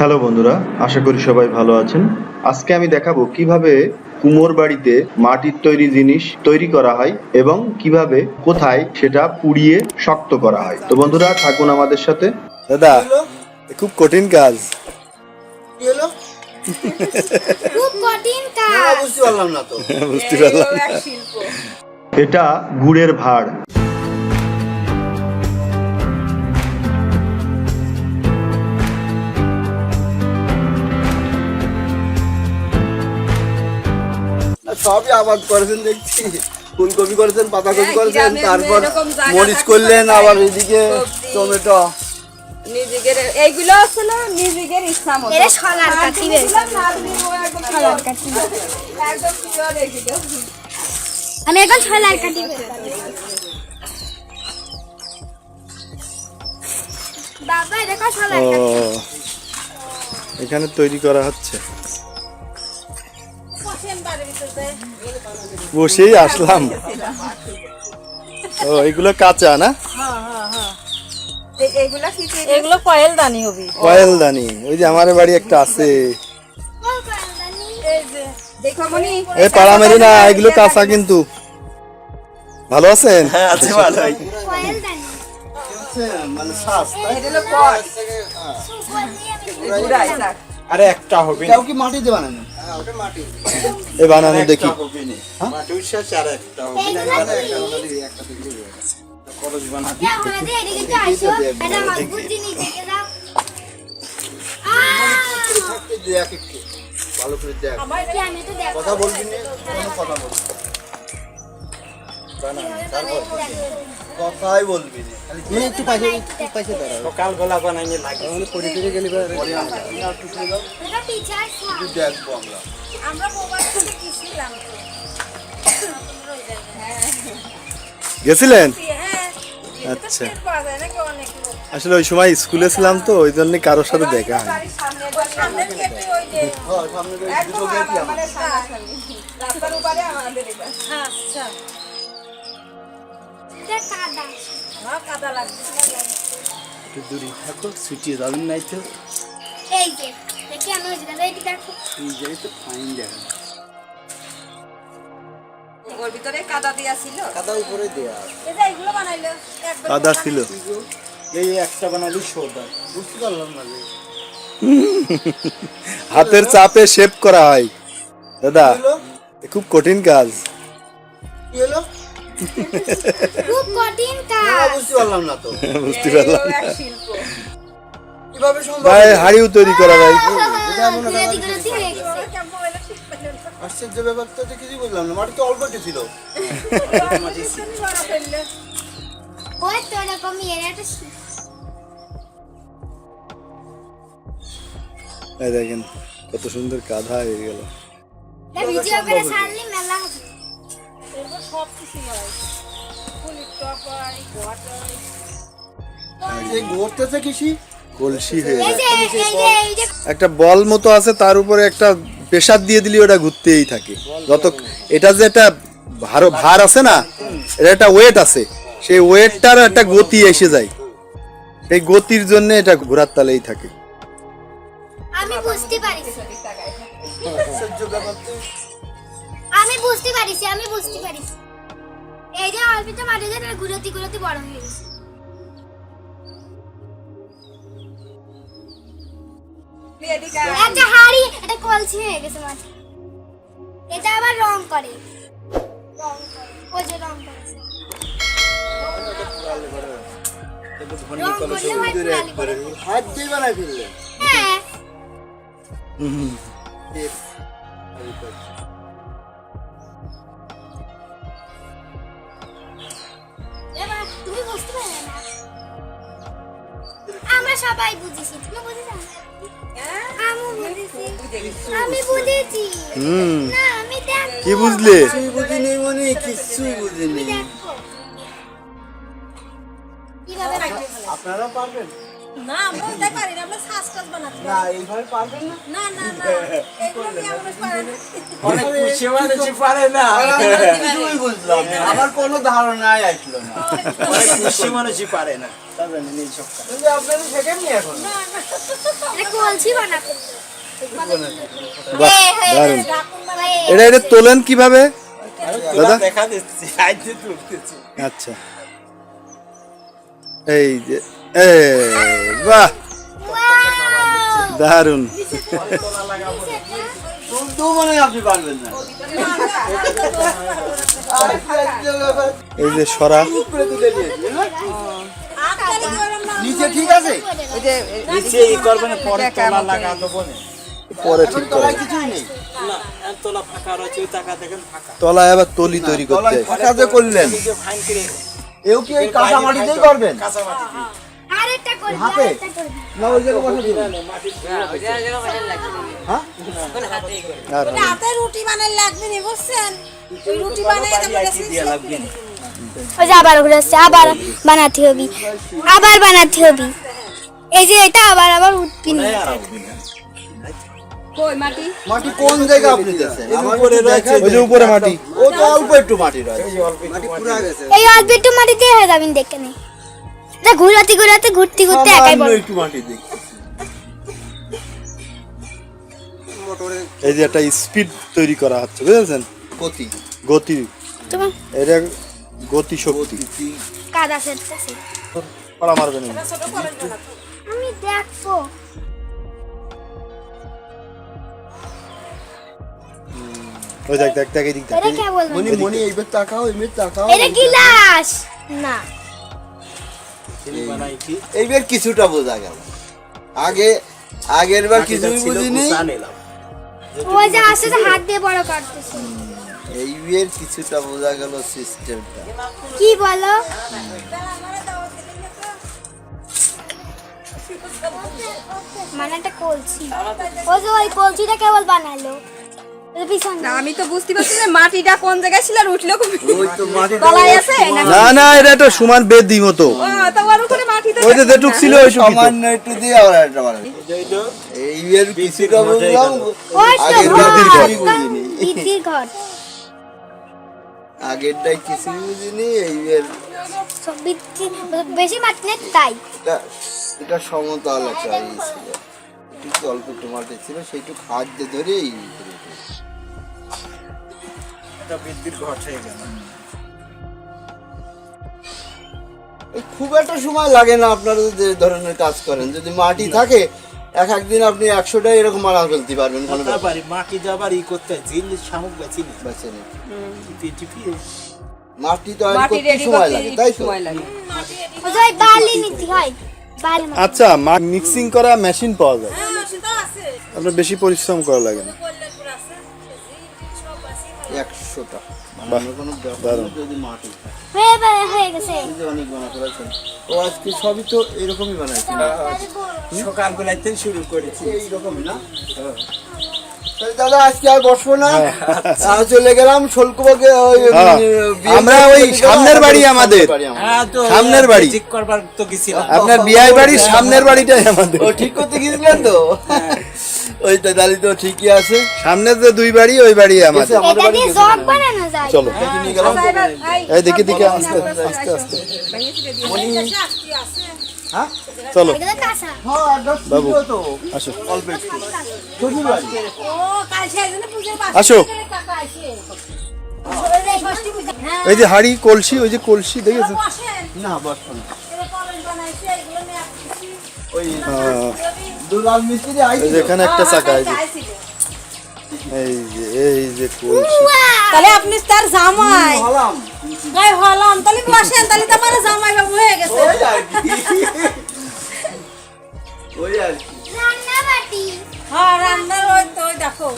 Hello বন্ধুরা আশা করি সবাই ভালো আছেন। আজকে আমি দেখাবো কীভাবে কুমোর বাড়িতে মাটির তৈরি জিনিস তৈরি করা হয় এবং কীভাবে কোথায় সেটা পুড়িয়ে শক্ত করা হয়। তো বন্ধুরা থাকুন আমাদের সাথে। দাদা খুব কঠিন কাজ। খুব কঠিন কাজ। বুঝতে পারলাম না তো। বুঝতে পারলাম না। এটা গুড়ের ভাড়। সবই আবাদ করেছেন দেখছি। ফুলকপি করেছেন পাতাকপি হ্যাঁ, করেছেন তারপর মরিচ করলেন আবার এদিকে টমেটো। নিজেদের এইগুলো নিজেদের ইচ্ছা মতো। এরা একদম এগুলো। আমি বাবা দেখো এখানে তৈরি করা হচ্ছে। বসেই আসলাম। ও এগুলো কাঁচা না? এই- এগুলো কয়েল দানি হবে। কয়েল দানি। ওই যে আমার বাড়ি একটা আছে। দেখো মনি। এই পাড়ামারি না এগুলো কাঁচা কিন্তু। ভালো আছেন? আছে ভালোই। থাক। আরে একটা হবে কি মাটি দিয়ে বানানো? এই বানানো দেখি। ভালো করে দেখ। কথা বলবি না? কথা বলবি না। কথাই বলবি না। খালি একটু একটু সকাল বানাইনি লাগে। গেলি এটা আসো দেখব আমরা আমরা মোবাইল থেকে কিছিলাম গেছিলেন? হ্যাঁ। আচ্ছা। আসলে ওই সময় স্কুলে ছিলাম তো ওই জন্য কারোর সাথে দেখা হয় হ্যাঁ। রাস্তার উপরে আমাদের আচ্ছা। একটু দূরে থাকো ছুটিয়ে যাবেন নাই তো। এই যে দেখি আমি ওই জায়গাটা দেখো এই জায়গায় তো ফাইন দেখা ওর ভিতরে কাদা দিয়া ছিল? কাদা উপরে দেয়া এই যে এগুলো বানাইলো কাদা ছিল। এই একটা বানালি সোদা বুঝতে পারলাম না হাতের চাপে শেপ করা হয়। দাদা খুব কঠিন কাজ। কি হলো? খুব কঠিন কাজ। বুঝতে পারলাম না তো। বুঝতে পারলাম কীভাবে সম্ভব? ভাই হাড়িও তৈরি করা যায়। এটা এমন আশ্চর্য ব্যাপারটা তো কিছুই বুঝলাম না। মাটি তো অল্প ছিল। ওই তো এরকমই এর একটা দেখেন কত সুন্দর কাঁধা হয়ে গেল। ভিডিও করে ছাড়লি মেলা হবে। সব কিছু হয়। ফুলের টপ হয় হয়। এই ঘুরতেছে কৃষি? কলসি হয়ে একটা বল মতো আছে তার উপরে একটা প্রেসার দিয়ে দিলে ওটা ঘুরতেই থাকে। যত এটা যে একটা ভার ভার আছে না এটা একটা ওয়েট আছে। সেই ওয়েটটার একটা গতি এসে যায়। এই গতির জন্য এটা ঘোরার তালেই থাকে। আমি বুঝতে তো। আমি বুঝতে পারিছি আমি বুঝতে পারিছি এই যে অল্পিত মাটি দিয়ে এটা ঘুরতি ঘুরতি বড় হয়ে গেছে একটা হাড়ি একটা কলসি হয়ে গেছে মাটি এটা আবার রং করে রং করে ওই যে রং হয় করে। হাত দিয়ে বানাই ফেললে হ্যাঁ সবাই বুঝেছি তুমি বুঝেছ? আমি বুঝেছি। আমি বুঝেছি। না আমি দেখ কি বুঝলে? কিছুই বুঝিনি মনে কিছুই বুঝিনি। কীভাবে আপনারা পারবেন? না আমরা ওটাই পারি না আমরা শ্বাস টাস বানাতে না এইভাবে পারবেন না? না না না আমি আমরা পারি না। অনেক খুশি মানুষই পারে না। কিছুই বুঝলাম। না। আমার কোনো ধারণাই আসলো না। অনেক খুশি মানুষই পারে না। সব কাজ। এখন? এটা কলসি বানাতে বাহ দারুণ। এটা এটা তোলেন কীভাবে? দাদা? দেখা দিচ্ছি আচ্ছা। এই যে এ বাহ দারুণ শুনতেও মনে হয় আপনি পারবেন না এই যে সরা। নিচে ঠিক আছে? নিচে ই করবেন পরে তোলা লাগা দেবো পরে ঠিক করে। তলায় কিছুই নেই। না এখন তোলা তৈরি করতে। ফাঁকা যে করলেন। এই যে ফাইন করে এও কি এই কাঁচা মাটিতেই করবেন? কাঁচা মাটি। দিয়ে। আরেকটা করে হাতে? আরেকটা করে দিই। না ওই জায়গায় বসে দিবেন আর ওটা হাতে রুটি বানাই লাগবে নি বুঝছেন? ওই রুটি বানাই তারপরে কি লাগবে। ওই যে আবার ঘুরে আসছে আবার বানাতে হবে। আবার বানাতে হবে। এই যে এটা আবার আবার উঠবি না। মাটি? মাটি কোন জায়গায় আপনি দিয়েছেন আমার উপরে রয়েছে। ওই যে উপরে মাটি। ও অল্প একটু মাটি রয়েছে। এই অল্প একটু মাটি মাটিতে হয়ে যাবেন দেখে নেই এটা ঘুরাতে ঘুরাতে ঘুরতে ঘুরতে একাই বড়। একটু মাটি দেখি এই যে একটা স্পিড তৈরি করা হচ্ছে বুঝেছেন? গতি। গতি। এটা গতি শক্তি। কাদা সেরতেছে পাড়া মারবেন না। আমি দেখব। ওই দেখ দেখ দেখ এদিক দেখ। মনি মনি এইবার তাকাও এইবার তাকাও। এটা গিলাস। না। এইবার কিছুটা বোঝা গেল। আগে আগের বার কিছুই বুঝিনি। ওই যে আসতে আসতে হাত দিয়ে বড় করতেছে। এইবার কিছুটা বোঝা গেল সিস্টেমটা। কি বলো? মানে একটা কলসি ওই যে ওই কলসিটা কেবল বানালো। না আমি তো বুঝতে পারছি যে মাটিটা কোন জায়গায় ছিল আর উঠল খুব ওই তো মাটি তলায় আছে না না না এটা একটা সমান বেদি মতো। ও তো মাটি তো ওই যে যেটুক ছিল ওই সামান্য একটু দিয়ে আবার একটা বানাবো এইটা এইবার কিছুটা বুঝলাম। ওই তো ঘর, বার কিছুই একদম বুঝিনি। ভিতির ঘর। আগেরটাই কিছুই বুঝিনি বেশি মাটি নেই তাই। এটা সমতল একটা ই ছিল। একটু অল্প ছিল সেইটুকু হাত দিয়ে ধরে এই। একটা বিদ্যুৎ ঘট হয়ে গেল। খুব একটা সময় লাগে না আপনারা যে ধরনের কাজ করেন। যদি মাটি থাকে এক একদিন আপনি একশোটা এরকম মারা ফেলতে পারবেন কোনো পারি মাটি যাবার ই করতে জিনিস শামুক নি। টিপি টিপি। মাটি তো মাটি করতে সময় লাগে তাই তো? বালি নিতে হয়। আচ্ছা মিক্সিং করা মেশিন পাওয়া যায়। হ্যাঁ আপনার বেশি পরিশ্রম করা লাগে না। একশোটা। বানানোর কোনো ব্যাপার যদি মাটি হয়ে হয়ে গেছে। অনেক বানা করেছেন ও আজকে সবই তো এরকমই বানাইছে। সকাল বেলায় শুরু করেছি। এইরকমই না? তাহলে দাদা আজকে আর বসবো না। আমি চলে গেলাম শোলকুবাকে ওই হ্যাঁ। আমরা ওই সামনের বাড়ি আমাদের। হ্যাঁ তো সামনের বাড়ি। ঠিক করবার তো গেছিলাম। আপনার বিয়ে বাড়ির সামনের বাড়িটাই আমাদের। ও ঠিক করতে গিয়েছিলেন তো? ওই তো দালি তো ঠিকই আছে। সামনের যে দুই বাড়ি ওই বাড়ি আমাদের। চলো। দেখে নিয়ে গেলাম। আচ্ছা, এই- এই দেখি দেখি আস্তে আস্তে আস্তে। হ্যাঁ? চলো। হ্যাঁ বাবু। আসো। আসো। হ্যাঁ এই যে হাড়ি কলসি ওই যে কলসি দেখেছ? না এখানে একটা চাকা এই যে। এই যে এই যে কলসি। তাহলে আপনি তার জামাই। হলাম। গায়ে হলাম তাহলে বসেন তাহলে তো আমার জামাই বাবু হয়ে গেছে ওই আর কি রান্না বাটি হ্যাঁ রান্নার ওই তো ওই দেখো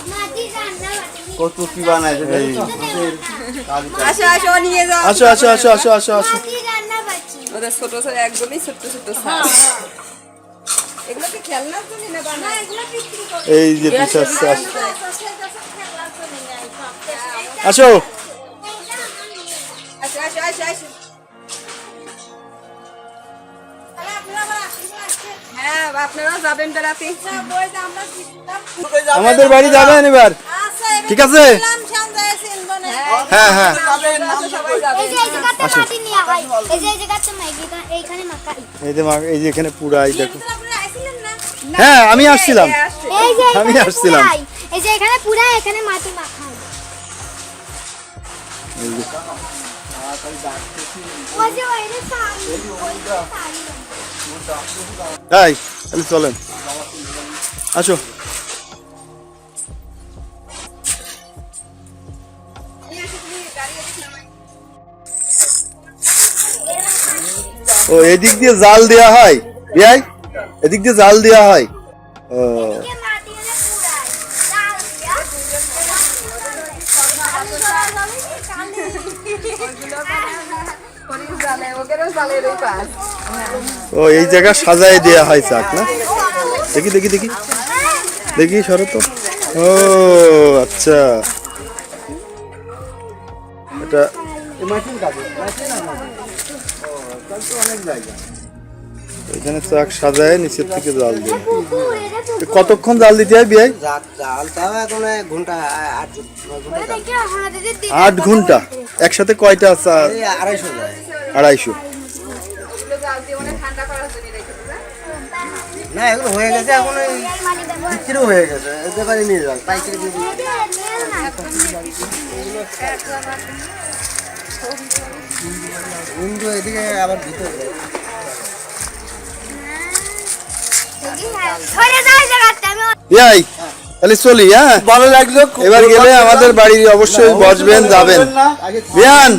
রান্না কত কি বানাইছে এই। আসো আসো নিয়ে যাও আসো আসো আসো আসো আসো আসো রান্না ওদের ছোট ছোট একদমই ছোট ছোট এই যে আসো আপনারা যাবেন বেড়াতে? আমাদের বাড়ি যাবেন এবার। ঠিক আছে? হ্যাঁ হ্যাঁ। এই যে এই জায়গাটা মাটি নেওয়া হয়। এই যে এই জায়গাটা মাটি এইখানে মাখাই এই যে মা- এই যে এখানে পুরাই দেখো। হ্যাঁ আমি আসছিলাম। এই আমি আসছিলাম। পুরাই। এই যে এখানে পুরা এখানে মাটি মাখা হয়। তাহলে চলেন। আসো। ও, এদিক দিয়ে জাল দেওয়া হয়। বিয়াই এদিক দিয়ে জাল দেওয়া হয়। ও। দিয়া। জালে জালের পাশ ও এই জায়গা সাজায় দেওয়া হয় চাক না? দেখি দেখি দেখি। দেখি সরো তো। ও আচ্ছা। এটা এখানে চাক সাজায় নিচের থেকে জাল দেয়। কতক্ষণ জাল দিতে হয় বিয়াই? আট ঘণ্টা একসাথে কয়টা আড়াইশো আড়াইশো এগুলো জাল দিয়ে মানে ঠান্ডা করার জন্য রেখেছে না? না এগুলো হয়ে গেছে এখন ওই মাটি হয়ে গেছে এতে নিয়ে যান পাইকারি দিয়ে দিই। এদিকে আবার ভিতরে যায়। সরে যাই জায়গাটা আমি বিয়াই তাহলে চলি হ্যাঁ? ভালো লাগল এবার গেলে আমাদের বাড়ি অবশ্যই বসবেন যাবেন। বিয়ান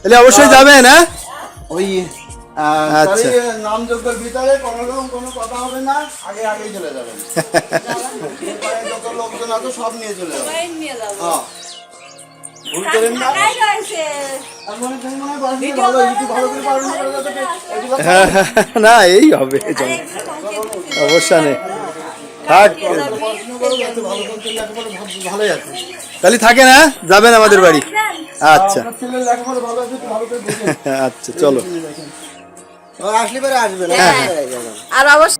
তাহলে অবশ্যই যাবেন হ্যাঁ? ওই আচ্ছা। নাম যোগ্যের ভিতরে কোনো রকম কোনো কথা হবে না। আগে আগেই চলে যাবেন। যত লোকজন আছে সব নিয়ে চলে যাবেন। হ্যাঁ। ভুল করেন না। না এই হবে চলো। সমস্যা নেই। থাক। তাহলে থাকেন হ্যাঁ? যাবেন আমাদের বাড়ি। আচ্ছা। দেখেন আচ্ছা চলো। আসলে পরে আসবেন আর অবশ্যই